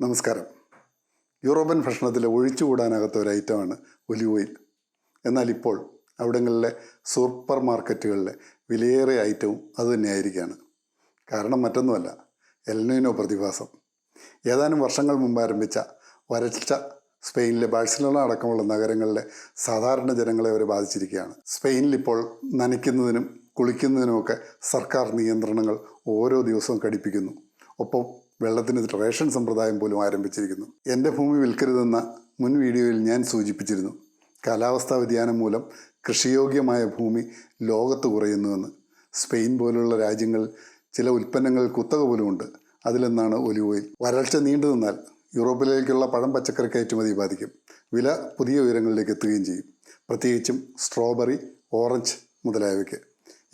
നമസ്കാരം. യൂറോപ്യൻ ഭക്ഷണത്തിലെ ഒഴിച്ചുകൂടാനാകാത്ത ഒരു ഐറ്റമാണ് ഒലിവ് ഓയിൽ. എന്നാൽ ഇപ്പോൾ അവിടങ്ങളിലെ സൂപ്പർ മാർക്കറ്റുകളിലെ വിലയേറിയ ഐറ്റവും അതുതന്നെയായിരിക്കുകയാണ് കാരണം മറ്റൊന്നുമല്ല എൽനോയിനോ പ്രതിഭാസം. ഏതാനും വർഷങ്ങൾ മുമ്പ് ആരംഭിച്ച വരൾച്ച സ്പെയിനിലെ ബാഴ്സലോണ അടക്കമുള്ള നഗരങ്ങളിലെ സാധാരണ ജനങ്ങളെ വരെ ബാധിച്ചിരിക്കുകയാണ്. സ്പെയിനിൽ ഇപ്പോൾ നനയ്ക്കുന്നതിനും കുളിക്കുന്നതിനുമൊക്കെ സർക്കാർ നിയന്ത്രണങ്ങൾ ഓരോ ദിവസവും കടിപ്പിക്കുന്നു ഒപ്പം വെള്ളത്തിന് റേഷൻ സമ്പ്രദായം പോലും ആരംഭിച്ചിരിക്കുന്നു. എന്റെ ഭൂമി വിൽക്കരുതെന്ന മുൻ വീഡിയോയിൽ ഞാൻ സൂചിപ്പിച്ചിരുന്നു. കാലാവസ്ഥാ വ്യതിയാനം മൂലം കൃഷിയോഗ്യമായ ഭൂമി ലോകത്ത് കുറയുന്നുവെന്ന്. സ്പെയിൻ പോലുള്ള രാജ്യങ്ങൾ ചില ഉൽപ്പന്നങ്ങൾ കുത്തക പോലുമുണ്ട് അതിലൊന്നാണ് ഒലിവ് ഓയിൽ. വരൾച്ച നീണ്ടു നിന്നാൽ യൂറോപ്പിലേക്കുള്ള പഴം പച്ചക്കറി കയറ്റുമതി ബാധിക്കും. വില പുതിയ ഉയരങ്ങളിലേക്ക് എത്തുകയും ചെയ്യും. പ്രത്യേകിച്ചും സ്ട്രോബെറി ഓറഞ്ച് മുതലായവയ്ക്ക്.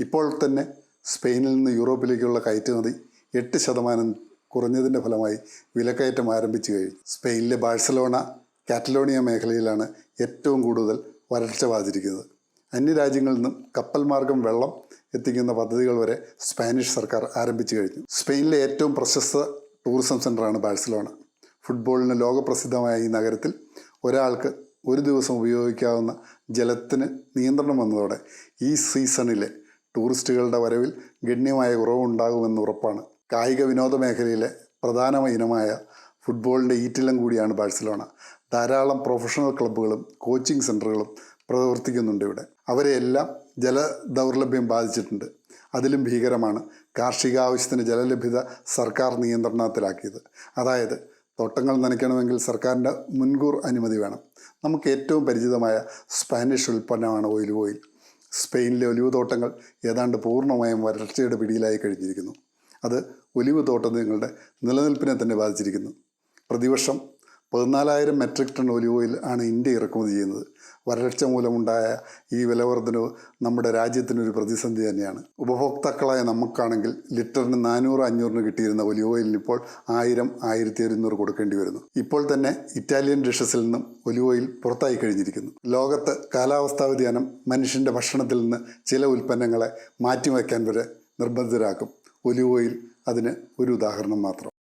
ഇപ്പോൾ തന്നെ സ്പെയിനിൽ നിന്ന് യൂറോപ്പിലേക്കുള്ള കയറ്റുമതി എട്ട് ശതമാനം കുറഞ്ഞതിന്റെ ഫലമായി വിലക്കയറ്റം ആരംഭിച്ചു കഴിഞ്ഞു. സ്പെയിനിലെ ബാഴ്സലോണ കാറ്റലോണിയ മേഖലയിലാണ് ഏറ്റവും കൂടുതൽ വരൾച്ച ബാധിച്ചിരിക്കുന്നത്. അന്യരാജ്യങ്ങളിൽ നിന്നും കപ്പൽ മാർഗം വെള്ളം എത്തിക്കുന്ന പദ്ധതികൾ വരെ സ്പാനിഷ് സർക്കാർ ആരംഭിച്ചു കഴിഞ്ഞു. സ്പെയിനിലെ ഏറ്റവും പ്രശസ്ത ടൂറിസം സെന്ററാണ് ബാഴ്സലോണ. ഫുട്ബോളിന് ലോകപ്രസിദ്ധമായ ഈ നഗരത്തിൽ ഒരാൾക്ക് ഒരു ദിവസം ഉപയോഗിക്കാവുന്ന ജലത്തിന് നിയന്ത്രണം വന്നതോടെ ഈ സീസണിലെ ടൂറിസ്റ്റുകളുടെ വരവിൽ ഗണ്യമായ കുറവുണ്ടാകുമെന്ന് ഉറപ്പാണ്. കായിക വിനോദ മേഖലയിലെ പ്രധാന ഇനമായ ഫുട്ബോളിന്റെ ഈറ്റിലം കൂടിയാണ് ബാഴ്സലോണ. ധാരാളം പ്രൊഫഷണൽ ക്ലബ്ബുകളും കോച്ചിങ് സെന്ററുകളും പ്രവർത്തിക്കുന്നുണ്ട് ഇവിടെ. അവരെയെല്ലാം ജല ദൗർലഭ്യം ബാധിച്ചിട്ടുണ്ട്. അതിലും ഭീകരമാണ് കാർഷിക ആവശ്യത്തിന് ജലലഭ്യത സർക്കാർ നിയന്ത്രണത്തിലാക്കിയത്. അതായത് തോട്ടങ്ങൾ നനയ്ക്കണമെങ്കിൽ സർക്കാരിന്റെ മുൻകൂർ അനുമതി വേണം. നമുക്ക് ഏറ്റവും പരിചിതമായ സ്പാനിഷ് ഉൽപ്പന്നമാണ് ഒലിവ് ഓയിൽ. സ്പെയിനിലെ ഒലിവ് തോട്ടങ്ങൾ ഏതാണ്ട് പൂർണമായും വരൾച്ചയുടെ പിടിയിലായി കഴിഞ്ഞിരിക്കുന്നു. അത് ഒലിവ് തോട്ടങ്ങളുടെ നിലനിൽപ്പിനെ തന്നെ ബാധിച്ചിരിക്കുന്നു. പ്രതിവർഷം പതിനാലായിരം മെട്രിക് ടൺ ഒലിവ് ഓയിൽ ആണ് ഇന്ത്യ ഇറക്കുമതി ചെയ്യുന്നത്. വരൾച്ച മൂലമുണ്ടായ ഈ വിലവർദ്ധനവ് നമ്മുടെ രാജ്യത്തിനൊരു പ്രതിസന്ധി തന്നെയാണ്. ഉപഭോക്താക്കളായ നമുക്കാണെങ്കിൽ ലിറ്ററിന് നാനൂറ് അഞ്ഞൂറിന് കിട്ടിയിരുന്ന ഒലിവ് ഓയിലിന് ഇപ്പോൾ ആയിരം ആയിരത്തി ഒരുന്നൂറ് കൊടുക്കേണ്ടി വരുന്നു. ഇപ്പോൾ തന്നെ ഇറ്റാലിയൻ ഡിഷസിൽ നിന്നും ഒലിവ് ഓയിൽ പുറത്തായി കഴിഞ്ഞിരിക്കുന്നു. ലോകത്ത് കാലാവസ്ഥാ വ്യതിയാനം മനുഷ്യന്റെ ഭക്ഷണത്തിൽ നിന്ന് ചില ഉൽപ്പന്നങ്ങളെ മാറ്റിവെക്കാൻ വരെ നിർബന്ധിതരാക്കും. ഒലിവ് ഓയിൽ അതിന് ഒരു ഉദാഹരണം മാത്രം.